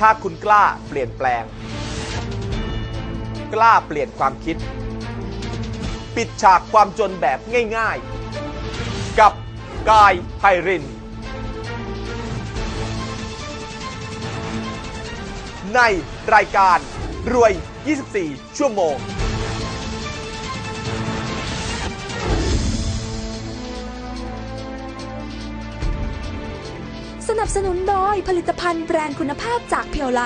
ถ้าคุณกล้าเปลี่ยนแปลง กล้าเปลี่ยนความคิด ปิดฉากความจนแบบง่ายๆ กับกายไพริน ในรายการรวย 24 ชั่วโมง สนับสนุนโดยผลิตภัณฑ์แบรนด์คุณภาพจากเพียวไล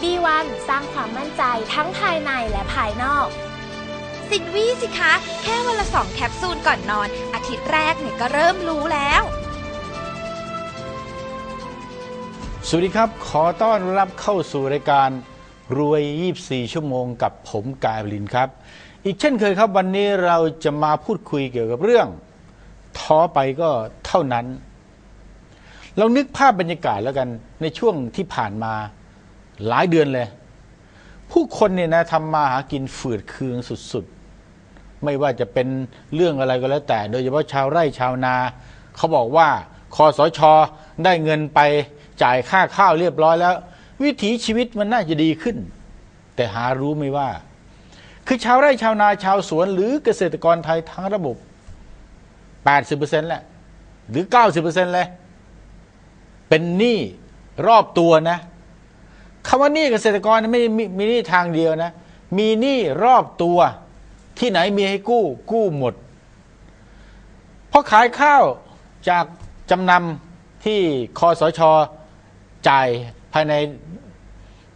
B1 สร้างความมั่นใจทั้งภายในและภายนอก สินวี่สิคะ แค่วันละสองแคปซูลก่อนนอน อาทิตย์แรกเนี่ยก็เริ่มรู้แล้ว สวัสดีครับ ขอต้อนรับเข้าสู่รายการรวย 24 ชั่วโมงกับผมกายบลินครับ อีกเช่นเคยครับวันนี้เราจะมาพูดคุยเกี่ยวกับเรื่อง ท้อไปก็เท่านั้น เรานึกภาพบรรยากาศแล้วกันในช่วงที่ผ่านมาหลายเดือนเลย ผู้คนเนี่ยนะทำมาหากินฝืดเคืองสุดๆ ไม่ว่าจะเป็นเรื่องอะไรก็แล้วแต่ โดยเฉพาะชาวไร่ชาวนา เขาบอกว่าคอสชได้เงินไปจ่ายค่าข้าวเรียบร้อยแล้ว วิถีชีวิตมันน่าจะดีขึ้น แต่หารู้ไหมว่า คือชาวไร่ชาวนาชาวสวนหรือเกษตรกรไทยทั้งระบบ 80%แหละหรือ 90%เลย เป็นหนี้รอบตัวนะคำว่าหนี้เกษตรกรไม่มีมีหนี้ทางเดียวนะ มีหนี้รอบตัว ที่ไหนมีให้กู้ กู้หมดเพราะขายข้าวจากจำนำที่คอสชจ่ายภายใน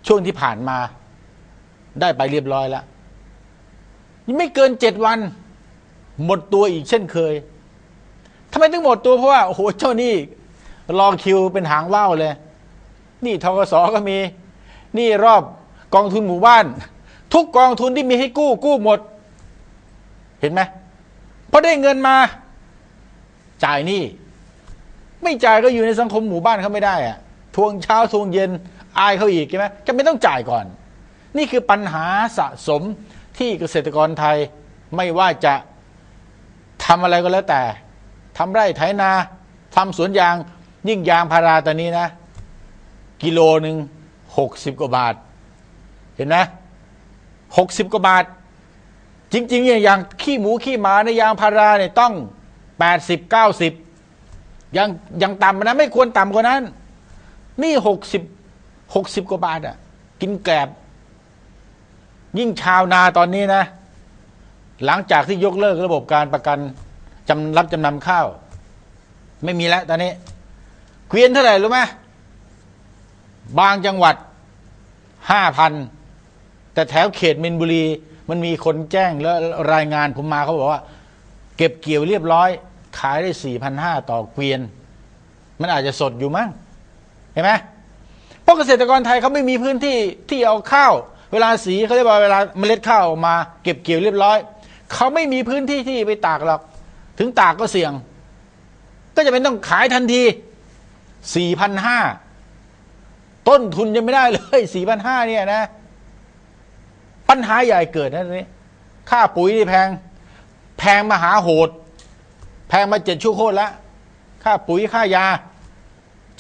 ช่วงที่ผ่านมา ได้ไปเรียบร้อยแล้วยังไม่เกินเจ็ดวัน หมดตัวอีกเช่นเคยทำไมถึงหมดตัวเพราะว่าโอ้โหเจ้านี้ รอคิวเป็นหางว่าวเลย นี่ทกสก็มี นี่รอบกองทุนหมู่บ้าน ทุกกองทุนที่มีให้กู้กู้หมด เห็นไหมพอได้เงินมา จ่ายหนี่ไม่จ่ายก็อยู่ในสังคมหมู่บ้านเขาไม่ได้อะทวงเช้าทวงเย็นอายเขาอีกใช่ไหมจะไม่ต้องจ่ายก่อน นี่คือปัญหาสะสมที่เกษตรกรไทยไม่ว่าจะทำอะไรก็แล้วแต่ทำไร่ไถนาทำสวนยาง ยิ่งยางพาราตอนนี้นะ กิโลหนึ่งหกสิบกว่าบาท เห็นไหมหกสิบกว่าบาท จริงๆเนี่ยอย่างขี้หมูขี้หมาในยางพาราเนี่ยต้องแปดสิบเก้าสิบยังยังต่ำนะไม่ควรต่ำกว่านั้น นี่หกสิบหกสิบกว่าบาทอะ กินแกลบยิ่งชาวนาตอนนี้นะ หลังจากที่ยกเลิกระบบการประกันจำรับจำนำข้าว ไม่มีแล้วตอนนี้ วียนเท่าไหร่รู้ไหมบางจังหวัดห้าพันแต่แถวเขตมินบุรี มันมีคนแจ้งแล้วรายงานผมมาเขาบอกว่า เก็บเกี่ยวเรียบร้อย ขายได้สี่พันห้าต่อเกวียน มันอาจจะสดอยู่มั้งเห็นไหมเพราะเกษตรกรไทยเขาไม่มีพื้นที่ที่เอาข้าว เวลาสีเขาเรียกว่าเวลาเมล็ดข้าวออกมา เก็บเกี่ยวเรียบร้อยเขาไม่มีพื้นที่ที่ไปตากหรอก ถึงตากก็เสี่ยง ก็จะเป็นต้องขายทันที สี่พันห้าต้นทุนยังไม่ได้เลยสี่พันห้าเนี่ยนะ ปัญหาใหญ่เกิดนะนนี้ค่าปุ๋ยนี่แพง แพงมหาโหด แพงมาเจ็ดชั่วโคตรแล้วค่าปุ๋ยค่ายา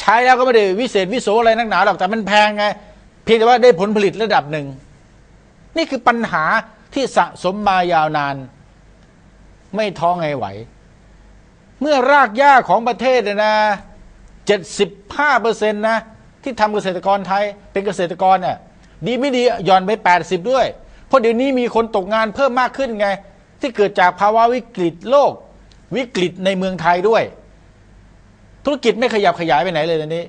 ใช้แล้วก็ไม่ได้วิเศษวิโสอะไรนักหนาหรอกแต่มันแพงไงเพียงแต่ว่าได้ผลผลิตระดับหนึ่ง นี่คือปัญหาที่สะสมมายาวนาน ไม่ท้องไงไหว เมื่อรากหญ้าของประเทศนะ เจ็ดสิบห้าเปอร์เซ็นต์นะที่ทำเกษตรกรไทยเป็นเกษตรกรเนี่ยดีไม่ดีหย่อนไปแปดสิบด้วย เพราะเดี๋ยวนี้มีคนตกงานเพิ่มมากขึ้นไง ที่เกิดจากภาวะวิกฤตโลก วิกฤตในเมืองไทยด้วย ธุรกิจไม่ขยับขยายไปไหนเลยตอนนี้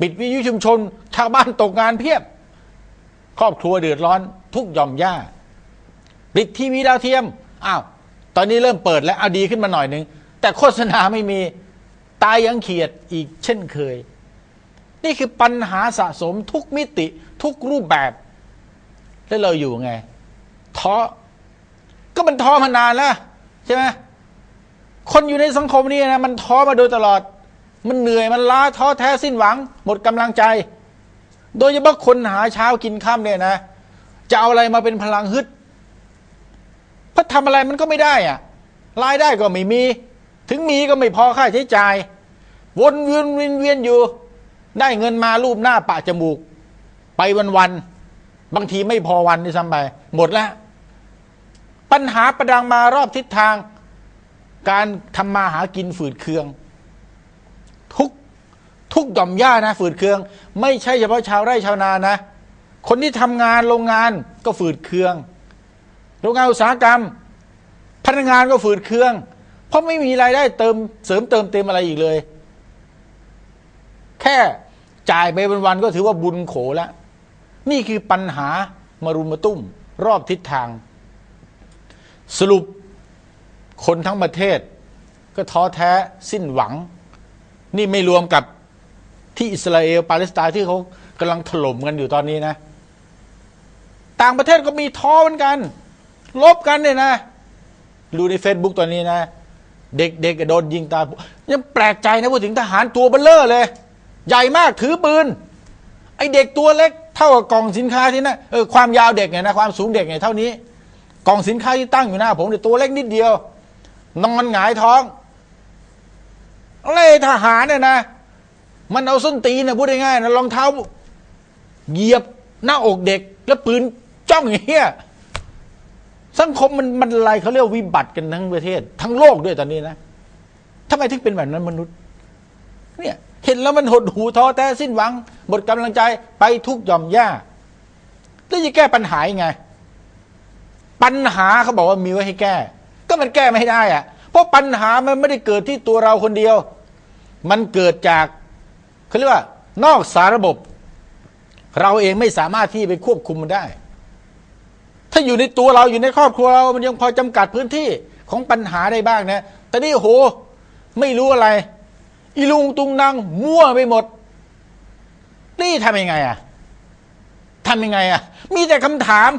ปิดวิทยุชุมชนชาวบ้านตกงานเพียบ ครอบครัวเดือดร้อน ทุกย่อมย่าปิดทีวีดาวเทียมอ้าวตอนนี้เริ่มเปิดแล้วเอาดีขึ้นมาหน่อยหนึ่งแต่โฆษณาไม่มี ตายยังเขียดอีกเช่นเคย นี่คือปัญหาสะสมทุกมิติทุกรูปแบบ แล้วเราอยู่ไงท้อก็มันท้อมานานแล้วใช่ไหมคนอยู่ในสังคมนี้นะมันท้อมาโดยตลอด มันเหนื่อยมันล้าท้อแท้สิ้นหวัง หมดกำลังใจ โดยเฉพาะคนหาเช้ากินข้ามเนี่ยนะ จะเอาอะไรมาเป็นพลังฮึดเพราะทำอะไรมันก็ไม่ได้อะรายได้ก็ไม่มี ถึงมีก็ไม่พอค่าใช้จ่าย วนเวียนเวียนเวียนอยู่ ได้เงินมารูปหน้าปะจมูก ไปวันๆบางทีไม่พอวันด้วยซ้ำไปหมดแล้ว ปัญหาประดังมารอบทิศทาง การทำมาหากินฝืดเคือง ทุกทุกหย่อมย่านะ ฝืดเคือง ไม่ใช่เฉพาะชาวไร่ชาวนานะ คนที่ทำงานโรงงานก็ฝืดเคือง โรงงานอุตสาหกรรม พนักงานก็ฝืดเคือง เพราะไม่มีรายได้เติมเสริมเติมเต็มอะไรอีกเลย แค่จ่ายไปวันๆก็ถือว่าบุญโขแล้ว นี่คือปัญหามารุมมาตุ้ม รอบทิศทาง สรุปคนทั้งประเทศ ก็ท้อแท้สิ้นหวัง นี่ไม่รวมกับที่อิสราเอลปาเลสไตน์ที่เขากำลังถล่มกันอยู่ตอนนี้นะ ต่างประเทศก็มีท้อเหมือนกัน ลบกันเนี่ยนะดูใน Facebook ตอนนี้นะ เด็กๆโดนยิงตายยังแปลกใจนะพูดถึงทหารตัวเบลเลอร์เลย ใหญ่มากถือปืนไอเด็กตัวเล็กเท่ากับกล่องสินค้าที่นะเออความยาวเด็กเนี่ยนะความสูงเด็กเนี่ยเท่านี้ กล่องสินค้าที่ตั้งอยู่หน้า ผมเนี่ยตัวเล็กนิดเดียวนอนหงายท้องอะไรทหารเนี่ยนะ มันเอาส้นตีนนะพูดง่ายๆนะรองเท้าเหยียบหน้าอกเด็ก แล้วปืนจ้องอย่างเงี้ยสังคมมันมันอะไรเขาเรียกว่าวิบัติกันทั้งประเทศ ทั้งโลกด้วยตอนนี้นะทำไมถึงเป็นแบบนั้นมนุษย์ เนี่ย เห็นแล้วมันหดหูท้อแท้สิ้นหวังหมดกำลังใจไปทุกหย่อมย่าแล้วจะแก้ปัญหายังไง ปัญหาเขาบอกว่ามีไว้ให้แก้ ก็มันแก้ไม่ได้อะเพราะปัญหามันไม่ได้เกิดที่ตัวเราคนเดียว มันเกิดจากเขาเรียกว่า นอกสาระบบ เราเองไม่สามารถที่ไปควบคุมมันได้ ถ้าอยู่ในตัวเราอยู่ในครอบครัวเรามันยังพอจำกัดพื้นที่ของปัญหาได้บ้างนะแต่นี่โห ไม่รู้อะไร อีลุงตุงนางมั่วไปหมด นี่ทำยังไงอะทำยังไงอะ มีแต่คำถาม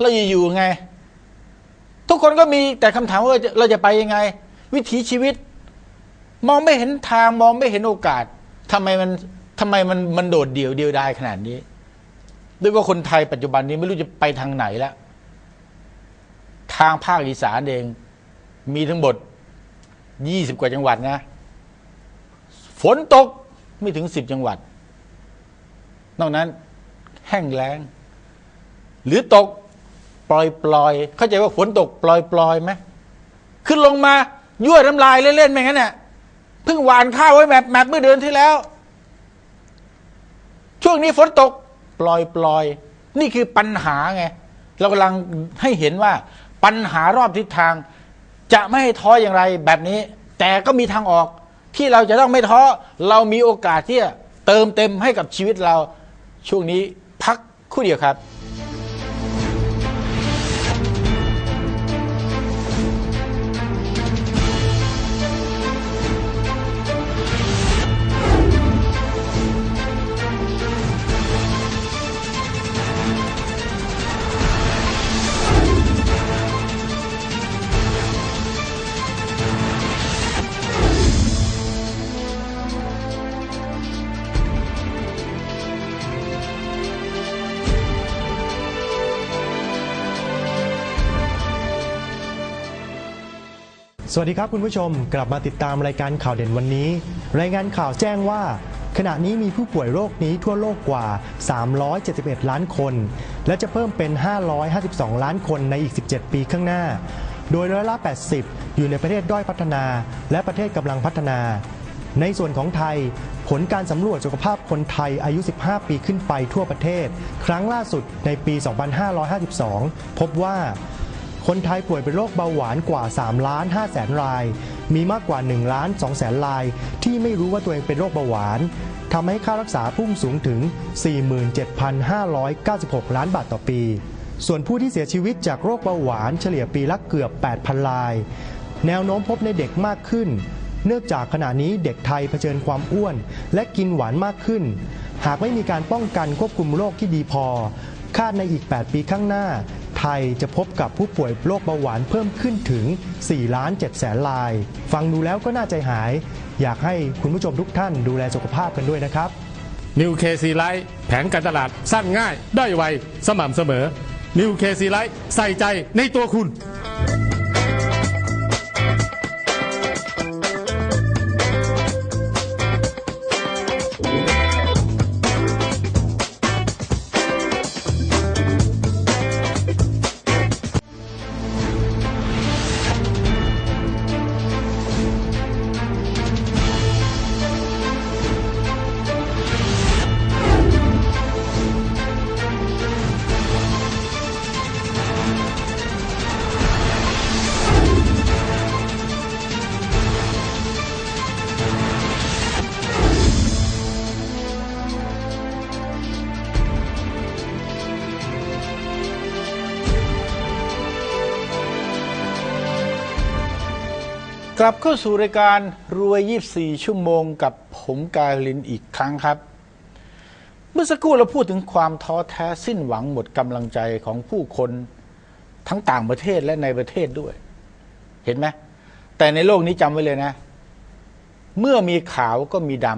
เราจะอยู่ยังไง ทุกคนก็มีแต่คำถามว่าเราจะไปยังไง วิถีชีวิต มองไม่เห็นทางมองไม่เห็นโอกาสทำไมมันทำไมมันมันโดดเดี่ยวเดียวดายขนาดนี้ด้วยว่าคนไทยปัจจุบันนี้ไม่รู้จะไปทางไหนแล้ว ทางภาคอีสานเอง มีทั้งหมดยี่สิบกว่าจังหวัดนะ นตกไม่ถึงสิบจังหวัด นอกนั้นแห้งแล้ง หรือตกปล่อยปลอย เข้าใจว่าฝนตกปล่อยปลอยไหมขึ้นลงมายั่วน้ำลายเล่นๆไม่งั้นเนี่ยเพิ่งหวานข้าวไว้แมปแมปเมื่อเดือนที่แล้ว ช่วงนี้ฝนตกปล่อยปลอย นี่คือปัญหาไง เรากำลังให้เห็นว่า ปัญหารอบทิศทาง จะไม่ให้ท้ออย่างไรแบบนี้ แต่ก็มีทางออก ที่เราจะต้องไม่ท้อเรามีโอกาสที่จะเติมเต็มให้กับชีวิตเราช่วงนี้พักคู่เดียวครับ สวัสดีครับคุณผู้ชมกลับมาติดตามรายการข่าวเด่นวันนี้ รายงานข่าวแจ้งว่า ขณะนี้มีผู้ป่วยโรคนี้ทั่วโลกกว่า 371 ล้านคน และจะเพิ่มเป็น 552 ล้านคนในอีก 17 ปีข้างหน้า โดยร้อยละ 80 อยู่ในประเทศด้อยพัฒนา และประเทศกำลังพัฒนา ในส่วนของไทย ผลการสำรวจสุขภาพคนไทยอายุ 15 ปีขึ้นไปทั่วประเทศ ครั้งล่าสุดในปี 2552 พบว่า คนไทยป่วยเป็นโรคเบาหวานกว่า 3 ล้าน5แสนราย มีมากกว่า 1 ล้าน2แสนราย ที่ไม่รู้ว่าตัวเองเป็นโรคเบาหวานทำให้ค่ารักษาพุ่งสูงถึง 47,596 ล้านบาทต่อปี ส่วนผู้ที่เสียชีวิตจากโรคเบาหวานเฉลี่ยปีละเกือบ 8,000 ราย แนวโน้มพบในเด็กมากขึ้น เนื่องจากขณะนี้เด็กไทยเผชิญความอ้วน และกินหวานมากขึ้น หากไม่มีการป้องกันควบคุมโรคที่ดีพอ คาดในอีก 8 ปีข้างหน้า ยจะพบกับผู้ป่วยโรคเบาหวานเพิ่มขึ้นถึง 4 ล้าน7แสนราย ฟังดูแล้วก็น่าใจหาย อยากให้คุณผู้ชมทุกท่านดูแลสุขภาพกันด้วยนะครับนิวเคซีไลท์แผนการตลาดสั้นง่าย ได้ไว สม่ำเสมอนิวเคซีไลท์ใส่ใจในตัวคุณ ลับเข้าสู่รายการรวย 24 ชั่วโมงกับผมกายลินอีกครั้งครับ เมื่อสักครู่เราพูดถึงความท้อแท้สิ้นหวังหมดกำลังใจของผู้คนทั้งต่างประเทศและในประเทศด้วย เห็นไหมแต่ในโลกนี้จำไว้เลยนะ เมื่อมีขาวก็มีด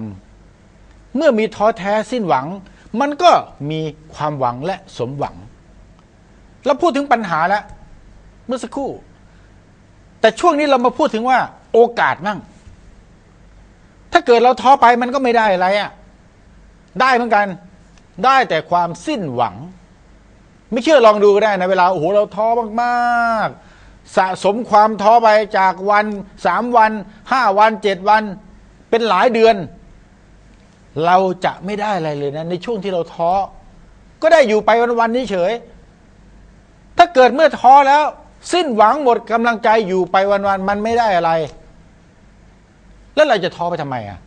ำเมื่อมีท้อแท้สิ้นหวัง มันก็มีความหวังและสมหวัง เราพูดถึงปัญหาแล้วเมื่อสักครู่แต่ช่วงนี้เรามาพูดถึงว่า โอกาสมั่ง ถ้าเกิดเราท้อไปมันก็ไม่ได้อะไรอะ่ะ ได้เหมือนกัน ได้แต่ความสิ้นหวัง ไม่เชื่อลองดูก็ได้นะ เวลาโอ้โหเราท้อมากๆ สะสมความท้อไปจากวันสามวันห้าวันเจ็ดวัน เป็นหลายเดือน เราจะไม่ได้อะไรเลยนะในช่วงที่เราท้อก็ได้อยู่ไปวันๆนี้เฉย ถ้าเกิดเมื่อท้อแล้ว สิ้นหวังหมดกำลังใจอยู่ไปวันๆมันไม่ได้อะไร แล้วเราจะท้อไปทำไมอะ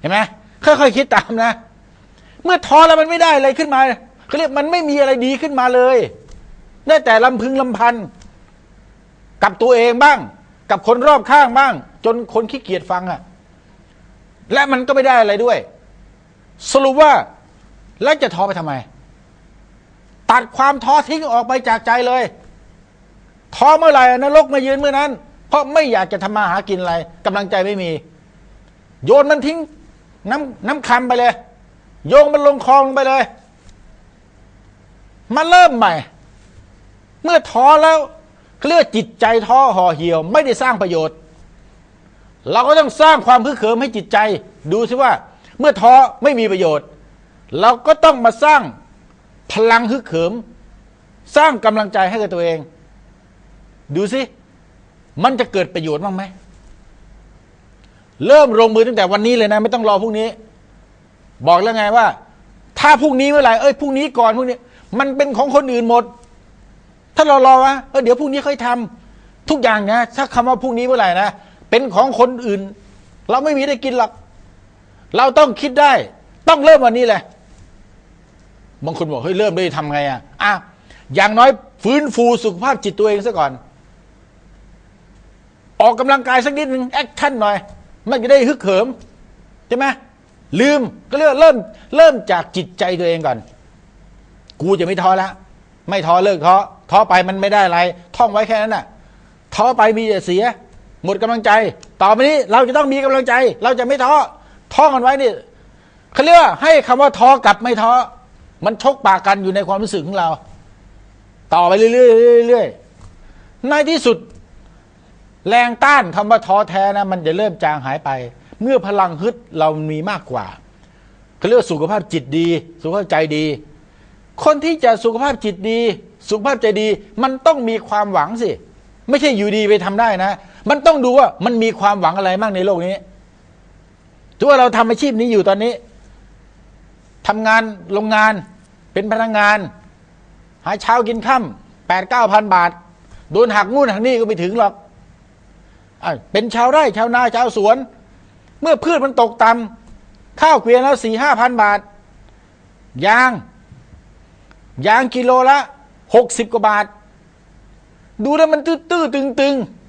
เห็นไหมค่อยๆคิดตามนะ เมื่อท้อแล้วมันไม่ได้อะไรขึ้นมาเขาเรียกมันไม่มีอะไรดีขึ้นมาเลย ได้แต่ลำพึงลำพัน กับตัวเองบ้าง กับคนรอบข้างบ้าง จนคนขี้เกียจฟังอะ และมันก็ไม่ได้อะไรด้วย สรุปว่าแล้วจะท้อไปทำไม ตัดความท้อทิ้งออกไปจากใจเลยท้อเมื่อไหร่นรกมายืนเมื่อนั้น ราะไม่อยากจะทำมาหากินอะไรกำลังใจไม่มี โยนมันทิ้งน้ำน้ำคำไปเลย โยงมันลงคลองไปเลย มาเริ่มใหม่ เมื่อท้อแล้วเขาเรียกว่าจิตใจท้อห่อเหี่ยว ไม่ได้สร้างประโยชน์ เราก็ต้องสร้างความพึกเขิมให้จิตใจ ดูสิว่า เมื่อท้อไม่มีประโยชน์ เราก็ต้องมาสร้างพลังฮึกเหิม สร้างกำลังใจให้กับตัวเอง ดูสิ มันจะเกิดประโยชน์บ้างไหม เริ่มลงมือตั้งแต่วันนี้เลยนะ ไม่ต้องรอพรุ่งนี้ บอกแล้วไงว่า ถ้าพรุ่งนี้เมื่อไหร่เอ้ยพรุ่งนี้ก่อนพรุ่งนี้ มันเป็นของคนอื่นหมด ถ้าเรารอวะเออเดี๋ยวพรุ่งนี้ค่อยทำทุกอย่างนะถ้าคำว่าพรุ่งนี้เมื่อไหร่นะเป็นของคนอื่น เราไม่มีได้กินหรอกเราต้องคิดได้ ต้องเริ่มวันนี้แหละบางคนบอกเฮ้ยเริ่มได้ทำไงอะอะอย่างน้อยฟื้นฟูสุขภาพจิตตัวเองซะก่อน ออกกำลังกายสักนิดนึงแอคชั่นหน่อย มันจะได้ฮึกเหิมใช่ไหมลืมก็เรียกว่าเริ่มเริ่มจากจิตใจตัวเองก่อน กูจะไม่ท้อแล้วไม่ท้อเลิกท้อท้อไปมันไม่ได้อะไร ท่องไว้แค่นั้นน่ะท้อไปมีแต่เสีย หมดกำลังใจ ต่อไปนี้เราจะต้องมีกำลังใจ เราจะไม่ท้อท่องกันไว้นี่เขาเรียกว่าให้คำว่าท้อกับไม่ท้อมันชกปากกันอยู่ในความรู้สึกของเรา ต่อไปเรื่อยๆเรื่อยๆในที่สุด แรงต้านคำว่าท้อแท้นะมันจะเริ่มจางหายไป เมื่อพลังฮึดเรามีมากกว่าเขาเรียกสุขภาพจิตดี สุขภาพใจดี คนที่จะสุขภาพจิตดี สุขภาพใจดี มันต้องมีความหวังสิ ไม่ใช่อยู่ดีไปทำได้นะ มันต้องดูว่ามันมีความหวังอะไรบ้างในโลกนี้ถือว่าเราทำอาชีพนี้อยู่ตอนนี้ทำงานโรงงานเป็นพนักงาน หาเช้ากินค่ำแปดเก้าพันบาท โดนหักนู่นหักนี่ก็ไม่ถึงหรอก เป็นชาวไร่ชาวนาชาวสวน เมื่อพืชมันตกต่ำข้าวเกวียนแล้วสี่ห้าพันบาท ยาง ยางกิโลละหกสิบกว่าบาท ดูแล้วมันตื้อๆตึงๆ